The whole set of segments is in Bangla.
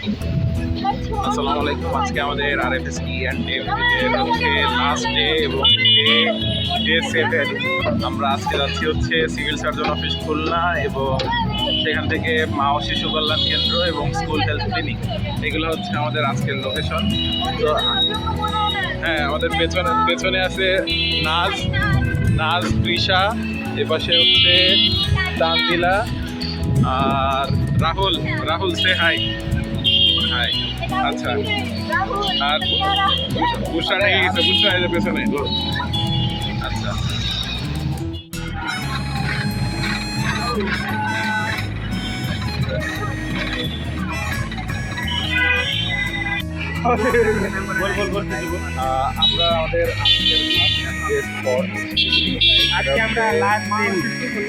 আসসালামু আলাইকুম। আজকে আমাদের আর F S T and last day এবং ডে সেভেন আমরা আজকে যাচ্ছি হচ্ছে সিভিল সার্জন অফিস খুলনা এবং সেখান থেকে মা ও শিশু কল্যাণ কেন্দ্র এবং স্কুল হেলথ ক্লিনিক এগুলো হচ্ছে আমাদের আজকের লোকেশন তো হ্যাঁ আমাদের পেছনে পেছনে আছে নাজ নাজ, তৃষা, এপাশে হচ্ছে তানদিলা আর রাহুল রাহুল সে হাই হাই আচ্ছা। আর বুসা পেছনে আচ্ছা। আমরা আমাদের আজকের আজকে আমরা লাস্ট দিন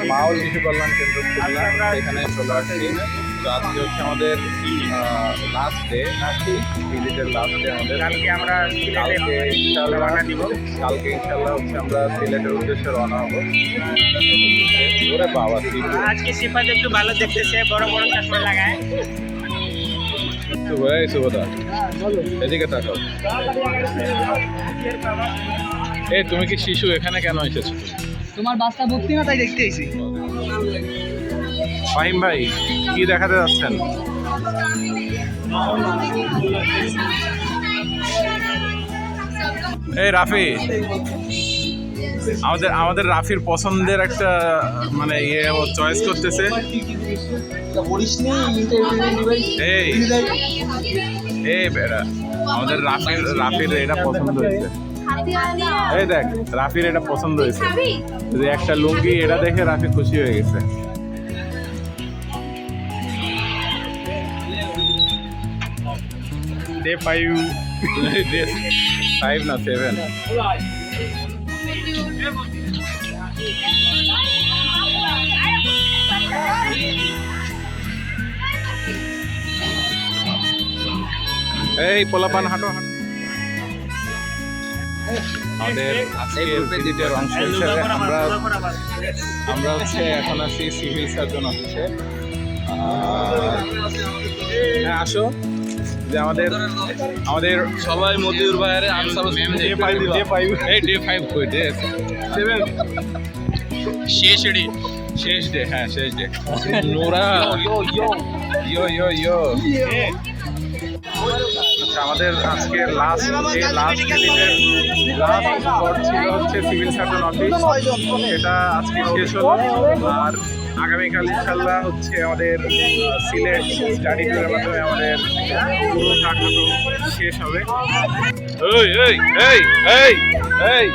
মা ও শিশু কল্যাণ কেন্দ্র খুলনা। এখানে চলে আসছি। তো আজকে হচ্ছে আমাদের লাস্ট ডে ভিজিটের লাস্ট ডে আমাদের। কালকে আমরা কালকে ইনশাল্লাহ রওনা দিব। কালকে ইনশাল্লাহ হচ্ছে আমরা সিলেটের উদ্দেশ্যে রওনা হব। ওরে বাবা আজকে সিফাত একটু ভালো দেখতেছে বড় বড় চশমা লাগায়। শুভ এই শুভদা এদিকে তাকাও। এই তুমি কি শিশু? এখানে কেন এসেছ? তোমার বাসটা ভর্তি না তাই দেখতে এসেছি। ফাহিম ভাই, কি দেখাতে যাচ্ছেন? এই রাফি, আমাদের আমাদের রাফির পছন্দের একটা মানে ইয়ে ও চয়েস করতেছে। এই এই বেড়া, আমাদের রাফির রাফির এটা পছন্দ হয়েছে। এই দেখ, রাফির এটা পছন্দ হয়েছে। যে একটা লুঙ্গি এটা দেখে রাফি খুশি হয়ে গেছে। ডে ফাইভ ফাইভ না সেভেন এই পোলাপান হাঁটো হাঁটো আমাদের ভিজিটের অংশ হিসেবে আমরা আমরা হচ্ছে এখন আছি সিভিল সার্জন অফিসে হ্যাঁ আসো। যে আমাদের আমাদের সবাই মতিউর ভাইয়ের আনসার ডে ফাইভ ডে ফাইভ এই ডে ফাইভ কই? ডে সেভেন শেষ ডে শেষ ডে হ্যাঁ শেষ ডে নোরা। ইয়ো ইয়ো ইয়ো আচ্ছা আমাদের আজকে লাস্ট যে লাস্ট ভিজিটের লাস্ট স্পট ছিল হচ্ছে সিভিল সার্জন অফিস সেটা আজকে শেষ হলো। আর আগামীকাল ইনশাল্লাহ হচ্ছে আমাদের সিলেট স্টাডি ট্যুরের মাধ্যমে আমাদের পুরো কার্যক্রম শেষ হবে। এই এই এই এই এই!